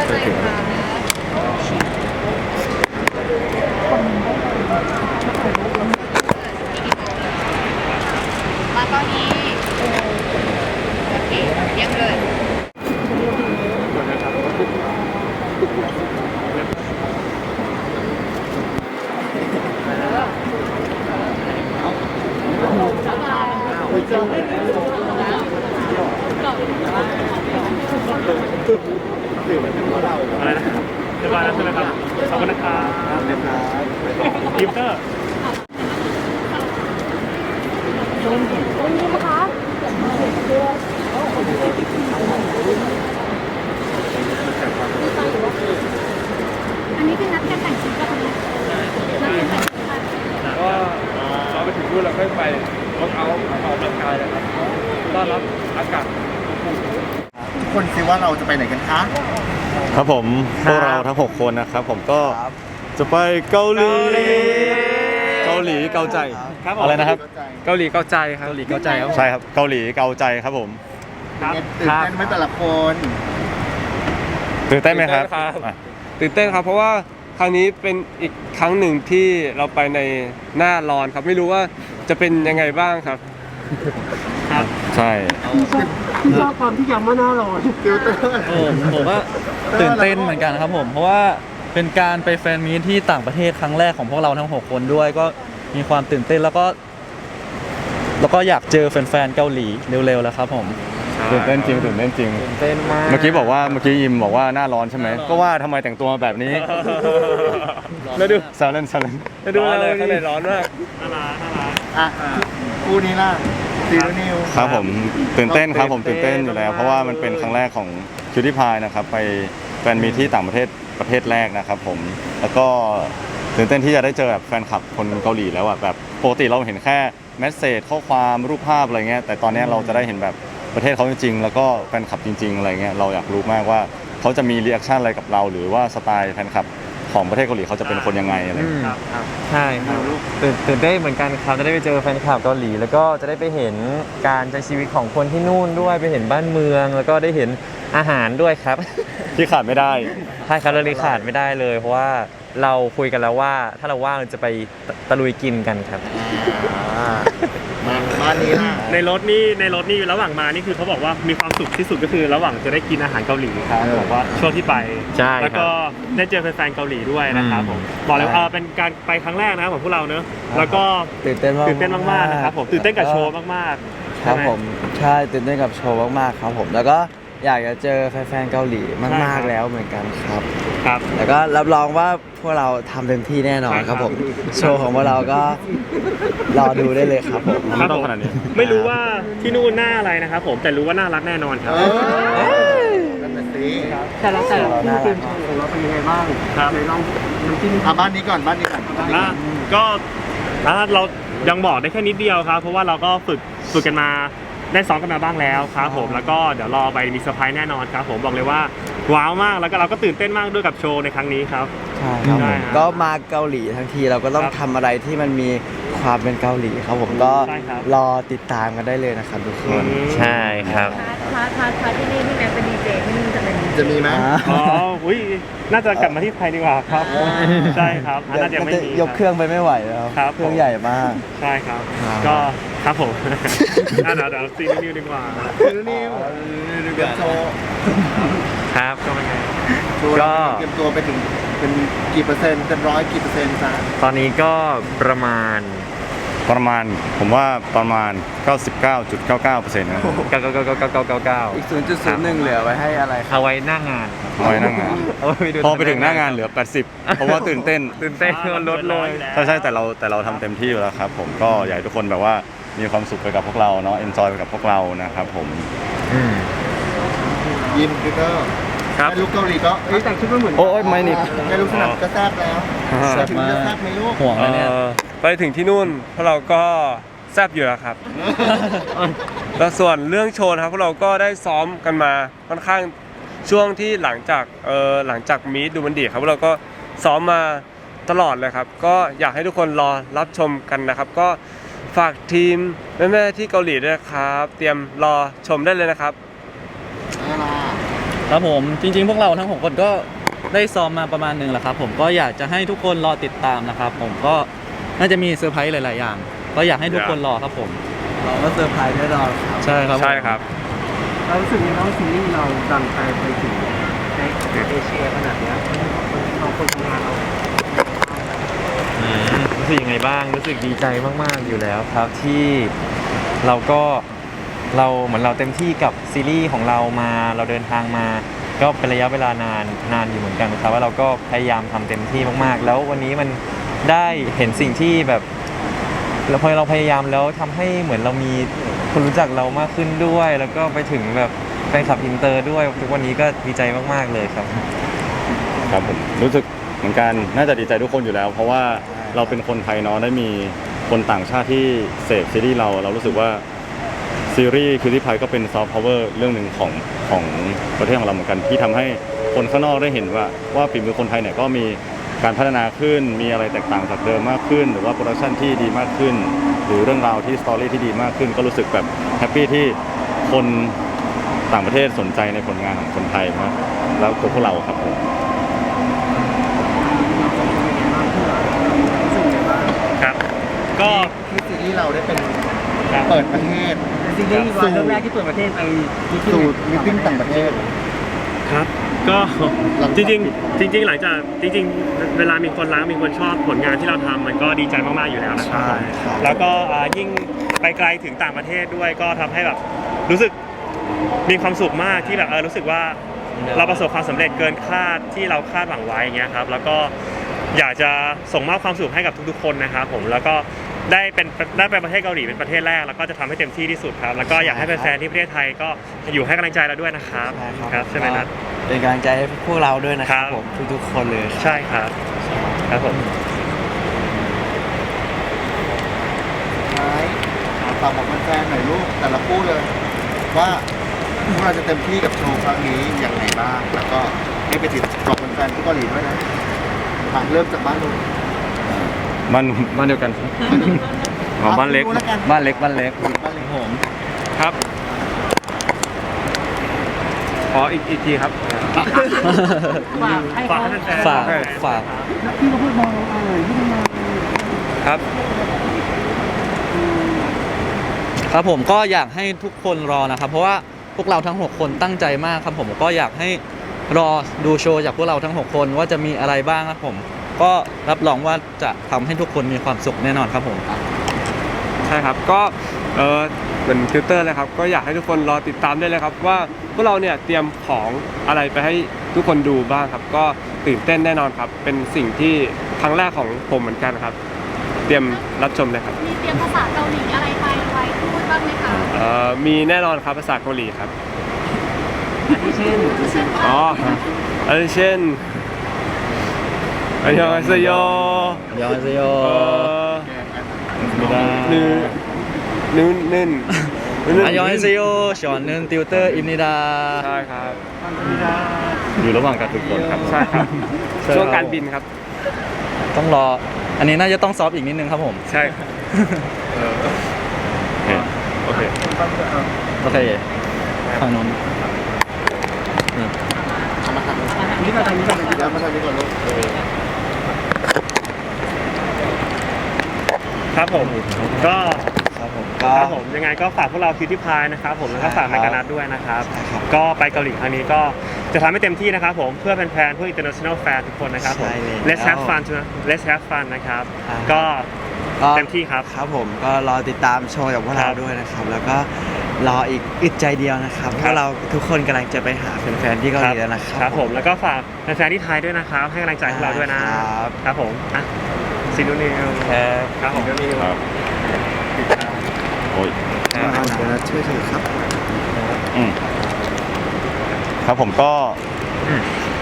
ร์เลยค่ะมาตอนนี้โอเคเยี่ยมเลย อะไรนะเรียบร้อยแล้วใช่ไหมครับ ขอบคุณนะครับยิปเตอร์ อันนี้คือนัดกันแต่งชุดกันนะนัดกันแต่งชุดกันก็เราไปถึงนู่นเราค่อยไปรถเอาออกกำลังกายนะครับต้อนรับอากาศทุกคนคิดว่าเราจะไปไหนกันคะ ครับผมพวกเราทั้ง 6 คนนะครับ ผมก็จะไปเกาหลี เกาหลีเกาใจ ครับผมอะไรนะครับ เกาหลีเกาใจครับเกาหลีเกาใจครับใช่ครับเกาหลีเกาใจครับผมครับตื่นเต้นไหมแต่ละคนตื่นเต้นไหมครับตื่นเต้นครับอะตื่นเต้นครับ เพราะว่าครั้งนี้เป็นอีกครั้งหนึ่งที่เราไปในหน้าร้อนครับไม่รู้ว่าจะเป็นยังไงบ้างครับใช่ฟิลเตอร์ โอ้ผมว่าตื่นเต้นเหมือนกันครับผม เพราะว่า เป็นการไปแฟนมีตที่ต่างประเทศครั้งแรกของพวกเราทั้ง 6 คนด้วยก็มีความตื่นเต้นแล้วก็ แล้วก็อยากเจอแฟนๆเกาหลีเร็วๆแล้วครับผมตื่นเต้นจริงตื่นเต้นจริงเต้นมากเมื่อกี้บอกว่าเมื่อกี้ยิมบอกว่าหน้าร้อนใช่ไหมก็ว่าทำไมแต่งตัวมาแบบนี้แล้วดูซาเลนซาเลนแล้วดูร้อนเลยเลยข้างในร้อนมากน่ารักน่ารักอะคู่นี้ล่ะซีโรนิวครับผมตื่นเต้นครับผมตื่นเต้นอยู่แล้ว เพราะว่ามันเป็นครั้งแรกของคิวที่พายนะครับไปแฟนมีที่ต่างประเทศ ประเทศแรกนะครับผมแล้วก็ตื่นเต้นที่จะได้เจอแบบแฟนคลับคนเกาหลีแล้วอะแบบปกติเราเห็นแค่แมสเซจข้อความรูปภาพอะไรเงี้ยแต่ตอนเนี้ยเราจะได้เห็นแบบประเทศเขาจริงๆแล้วก็แฟนคลับจริง ๆ อะไรเงี้ยเราอยากรู้มากว่าเขาจะมีรีแอคชั่นอะไรกับเรา หรือว่าสไตล์แฟนคลับของประเทศเกาหลีเขาจะเป็นคนยังไงอะไรเงี้ย ครับครับ ใช่ครับ ตื่นตื่นเต้นเหมือนกันครับ จะได้ไปเจอแฟนคลับเกาหลี แล้วก็จะได้ไปเห็นการใช้ชีวิตของคนที่นู่นด้วย ไปเห็นบ้านเมือง แล้วก็ได้เห็น อาหารด้วยครับ ที่ขาดไม่ได้ ใช่ครับเราเลยขาดไม่ได้เลย เพราะว่าเราคุยกันแล้วว่าถ้าเราว่างเราจะไปตะตะลุยกินกันครับอ่ามาบ้านนี้ล่ะในรถนี่ในรถนี่ระหว่างมานี่คือเขาบอกว่ามีความสุขที่สุดก็คือระหว่างจะได้กินอาหารเกาหลีครับบอกว่าช่วงที่ไปใช่ครับแล้วก็ได้เจอแฟนๆเกาหลีด้วยนะครับผมบอกเลยว่าเออเป็นการไปครั้งแรกนะครับของพวกเราเนอะแล้วก็ตื่นเต้นมากตื่นเต้นมากๆนะครับผมตื่นเต้นกับโชว์มากๆครับใช่ไหผมใช่ตื่นเต้นกับโชว์มากๆครับผมแล้วก็ อยากจะเจอแฟนๆเกาหลีมากๆแล้วเหมือนกันครับ ครับแล้วก็รับรองว่าพวกเราทำเต็มที่แน่นอนครับผม โชว์ของพวกเราก็รอดูได้เลยครับผม ไม่ต้องขนาดนี้ ไม่รู้ว่าที่นู่นหน้าอะไรนะครับผมแต่รู้ว่าน่ารักแน่นอนครับเออนั่นน่ะสิแต่ละแต่ละคู่เตรียมโชว์ครับอะบ้านนี้ก่อนบ้านนี้ก่อนอะก็อะเรายังบอกได้แค่นิดเดียวครับ เพราะว่าเราก็ฝึกฝึกกันมา ได้ซ้อมกันมาบ้างแล้วครับผมแล้วก็เดี๋ยวรอไปมีเซอร์ไพรส์แน่นอนครับผมบอกเลยว่าว้าวมากแล้วก็เราก็ตื่นเต้นมากด้วยกับโชว์ในครั้งนี้ครับ ใช่ครับได้ผมครับก็มาเกาหลีทั้งทีเราก็ต้องครับทำอะไรที่มันมีความเป็นเกาหลีครับผมก็ใช่ครับ รอติดตามกันได้เลยนะครับทุกคนใช่ครับพาร์ทพาร์ทพาร์ทที่นี่พี่แม็กเป็นดีเจที่นู่นจะเป็นจะมีไหมอ๋ออุ้ยน่าจะกลับมาที่ไทยดีกว่าครับ ใช่ครับอะน่าจะยังไม่มันมียกเครื่องไปไม่ไหวแล้วครับ เครื่องใหญ่มาก ใช่ครับครับก็ ครับผม อะเดี๋ยวเดี๋ยวซีนิวดีกว่าซีโรนิวเตรียมโชว์ครับก็เป็นไงโชว์ก็ เตรียมตัวไปถึงเป็นกี่เปอร์เซ็นต์เป็นร้อยกี่เปอร์เซ็นต์จ๊ะตอนนี้ก็ประมาณ ประมาณผมว่าประมาณ 99.99%นะเก้าเก้าเก้าเก้าเก้าเก้าเก้าอีก 0.01 เหลือไว้ให้อะไรครับ เอาไว้หน้างานเอาไว้หน้างานเอาไว้ดูพอไปถึงหน้างานเหลือ 80 เพราะว่าตื่นเต้นตื่นเต้นมันลดเลยใช่ใช่แต่เราแต่เราทำเต็มที่อยู่แล้วครับ ผมก็อยากให้ทุกคนแบบว่า มีความสุขไปกับพวกเราเนาะเอนจอยไปกับพวกเรานะครับผมอืมยิมพิเตอร์ครับแม่ลูกเกาหลีก็เอ้ยแต่งชุดไม่เหมือนโอ้ยไม่นิด แม่ลูกสนับก็แซ่บแล้วจะถึงจะแซ่บไหมลูกห่วงนะเนี่ย เอ่อไปถึงที่นู่นพวกเราก็แซบอยู่แล้วครับ แล้วส่วนเรื่องโชว์นะครับพวกเราก็ได้ซ้อมกันมาค่อนข้างช่วงที่หลังจากเออหลังจากมีดดูมันดีครับพวกเราก็ซ้อมมาตลอดเลยครับ ก็อยากให้ทุกคนรอรับชมกันนะครับ ก็ ฝากทีมแม่ๆที่เกาหลีด้วยนะครับ เตรียมรอชมได้เลยนะครับเอาล่ะครับผมจริงๆ พวกเราทั้งหกคนก็ได้ซ้อมมาประมาณหนึ่งแหละครับ ผมก็อยากจะให้ทุกคนรอติดตามนะครับ ผมก็น่าจะมีเซอร์ไพรส์หลาย ๆ อย่าง ก็อยากให้ทุกคนรอครับผม เราก็เซอร์ไพรส์แน่นอนครับใช่ครับผมใช่ครับ เรารู้สึกยังไงบ้างซีรีส์เราดังไกลไปถึงในเอเชียขนาดเนี้ยเราคนทำงานเราอืมรู้ สึกยังไงบ้างรู้สึกดีใจมาก ๆ อยู่แล้วครับที่เราก็เราเหมือนเราเต็มที่กับซีรีส์ของเรามาเราเดินทางมา ก็เป็นระยะเวลานานนานอยู่เหมือนกันครับว่าเราก็พยายามทำเต็มที่มากๆ แล้ววันนี้มันได้เห็นสิ่งที่แบบเราพอเราพยายามแล้วทำให้เหมือนเรามีคนรู้จักเรามากขึ้นด้วย แล้วก็ไปถึงแบบแฟนคลับอินเตอร์ด้วยทุกวันนี้ก็ดีใจมากๆเลยครับ ครับผมรู้สึกเหมือนกันน่าจะดีใจทุกคนอยู่แล้ว เพราะว่า เราเป็นคนไทยเนาะได้มีคนต่างชาติที่เสพซีรีส์เรา เรารู้สึกว่าซีรีส์คือที่ไทยก็เป็นซอฟต์พาวเวอร์เรื่องหนึ่งของของประเทศของเราเหมือนกันที่ทำให้คนข้างนอกได้เห็นว่าว่าฝีมือคนไทยเนี่ยก็มีการพัฒนาขึ้นมีอะไรแตกต่างจากเดิมมากขึ้น หรือว่าโปรดักชันที่ดีมากขึ้น หรือเรื่องราวที่สตอรี่ที่ดีมากขึ้น ก็รู้สึกแบบแฮปปี้ที่คนต่างประเทศสนใจในผลงานของคนไทยมาแล้วตัวพวกเราครับผม ครับ ก็ที่ซีรีส์เราได้เป็นครับเปิดประเทศซีรีส์วายเรื่องแรกที่เปิดประเทศไปมีที่สู่ไหนมิทติ้งต่างประเทศ ครับ ก็หลังจจากริงๆจริง ๆ หลังจากจริง ๆ เวลามีคนรักมีคนชอบผลงานที่เราทำมันก็ดีใจมากๆอยู่แล้วนะครับผมแล้วก็อ่ายิ่งไปไกลถึงต่างประเทศด้วยก็ทำให้แบบรู้สึกมีความสุขมากที่แบบเออรู้สึกว่าเราประสบความสำเร็จเกินคาดที่เราคาดหวังไว้อย่างเงี้ยครับแล้วก็อยากจะส่งมอบความสุขให้กับทุกๆคนนะครับผมแล้วก็ ได้เป็นได้ไปประเทศเกาหลีเป็นประเทศแรก แล้วก็จะทำให้เต็มที่ที่สุดครับ แล้วก็อยากให้แฟนๆที่ประเทศไทยก็อยู่ให้กำลังใจเราด้วยนะครับครับใช่ไหมนัท เป็นกำลังใจให้พวกเราด้วยนะครัครับบ ผมทุกๆคนเลยใช่ครับครับผมท้ายฝากบอกแฟนๆหน่อยลูกแต่ละคู่เลย ว่าพวกเราจะเต็มที่กับโชว์ครั้งนี้อย่างไรบ้าง แล้วก็ให้ไปติดบอกแฟนๆที่เกาหลีด้วยนะอะเริ่มจากบ้านลูก บ้านบ้านเดียวกันอ๋อบ้านเล็กดูแล้วกัน บ้านเล็ก บ้านเล็ก บ้านเล็กผมครับ ขออีกอีกทีครับ ฝากให้ฝากเขาให้แฟนๆฝาก ฝากพี่มาพูดมองเออที่ทำงานครับ ครับผมก็อยากให้ทุกคนรอนะครับ เพราะว่าพวกเราทั้ง 6 คนตั้งใจมากครับผมก็อยากให้รอดูโชว์จากพวกเราทั้ง 6 คนว่าจะมีอะไรบ้างครับผม ก็รับรองว่าจะทำให้ทุกคนมีความสุขแน่นอนครับผม ใช่ครับก็เออเหมือนฟิลเตอร์เลยครับ ก็อยากให้ทุกคนรอติดตามได้เลยครับ ว่าพวกเราเนี่ยเตรียมของอะไรไปให้ทุกคนดูบ้างครับ ก็ตื่นเต้นแน่นอนครับ เป็นสิ่งที่ครั้งแรกของผมเหมือนกันครับ เตรียมรับชมเลยครับมีเตรียมภาษาเกาหลีอะไรไปไว้พูดบ้างไหมคะเอ่อมีแน่นอนครับภาษาเกาหลีครับที่เช่นเช่นว่าอ๋ออันเช่น อันยองอาเซโยยองเซโยเอ่อไม่ได้นือนืนนึ่นนึ่นอันยองเซโยชอนนึนติวเตอร์อิมนิดาใช่ครับอยู่ระหว่างการฝึกฝนครับ ใช่ครับใช่ช่วงการบินครับ ต้องรอ อันนี้น่าจะต้องซอฟต์อีกนิดนึงครับผม ใช่ครับโอเคโอเคทางโน้นเอามาทำนี่ก็ทำนี่ก็ทำแล้วมาทำนี้ก่อนลูก ครับผมก็ครับผมครับผมยังไงก็ฝากพวกเราคิวที่พายนะครับผมแล้วก็ฝากแมกกานัทด้วยนะครับ ก็ไปเกาหลีครั้งนี้ก็จะทำให้เต็มที่นะครับผมเพื่อแฟนๆเพื่อ international fan ทุกคนนะครับผม ใช่เลย let's have fun นะ let's have fun นะครับครับก็ก็เต็มที่ครับ ครับผมก็รอติดตามโชว์จากพวกเราครับด้วยนะครับ แล้วก็รออีกอึดใจเดียวนะครับพวกเราทุกคนกำลังจะไปหาแฟนๆที่เกาหลีแล้วนะคครัรับบผมแล้วก็ฝากแฟนๆที่ไทยด้วยนะครับ ให้กำลังใจพวกเราด้วยนะครับ ครับผมอะ ซีนูนิวครับครับผมนิวครับโอ้ยอ่าเดี๋ยวนะช่วยถือครับอืมครับผมก็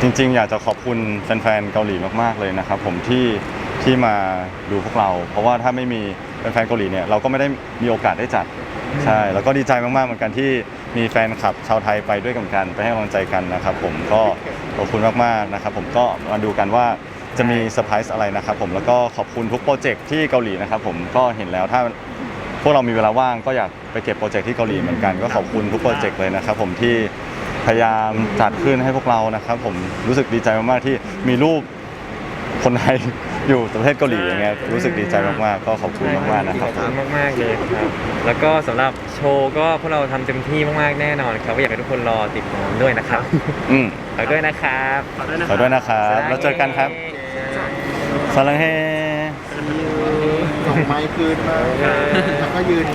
จริงๆ อยากจะขอบคุณแฟนๆเกาหลีมากๆเลยนะครับ ผมที่ที่มาดูพวกเรา เพราะว่าถ้าไม่มีแฟนๆเกาหลีเนี่ยเราก็ไม่ได้มีโอกาสได้จัดใช่แล้วก็ดีใจมากๆเหมือนกันที่มีแฟนคลับชาวไทยไปด้วยกันกันไปให้กำลังใจกันนะครับ ผมก็ขอบคุณมากๆนะครับ ผมก็มาดูกันว่า จะมีเซอร์ไพรส์อะไรนะครับผมแล้วก็ขอบคุณทุกโปรเจกต์ที่เกาหลีนะครับผมก็เห็นแล้วถ้าพวกเรามีเวลาว่างก็อยากไปเก็บโปรเจกต์ที่เกาหลีเหมือนกันก็ขอบคุณทุกโปรเจกต์เลยนะครับผมที่พยายามจัดขึ้นให้พวกเรานะครับผมรู้สึกดีใจมากๆที่มีรูปคนไทยอยู่ประเทศเกาหลีอย่างเงี้ยรู้สึกดีใจมากๆก็ขอบคุณมากๆนะคขรัอบบคุณมากๆเลยครับ แล้วก็สำหรับโชว์ก็พวกเราทำเต็มที่มากๆแน่นอนครับก็อยากให้ทุกคนรอติดตามด้วยนะครับอืมฝากด้วยนะครับ ขอด้วยนะขอด้วยนะครับแล้วเจอกันครับ สลังเฮส่งไม้คืนมาแล้วก็ยืน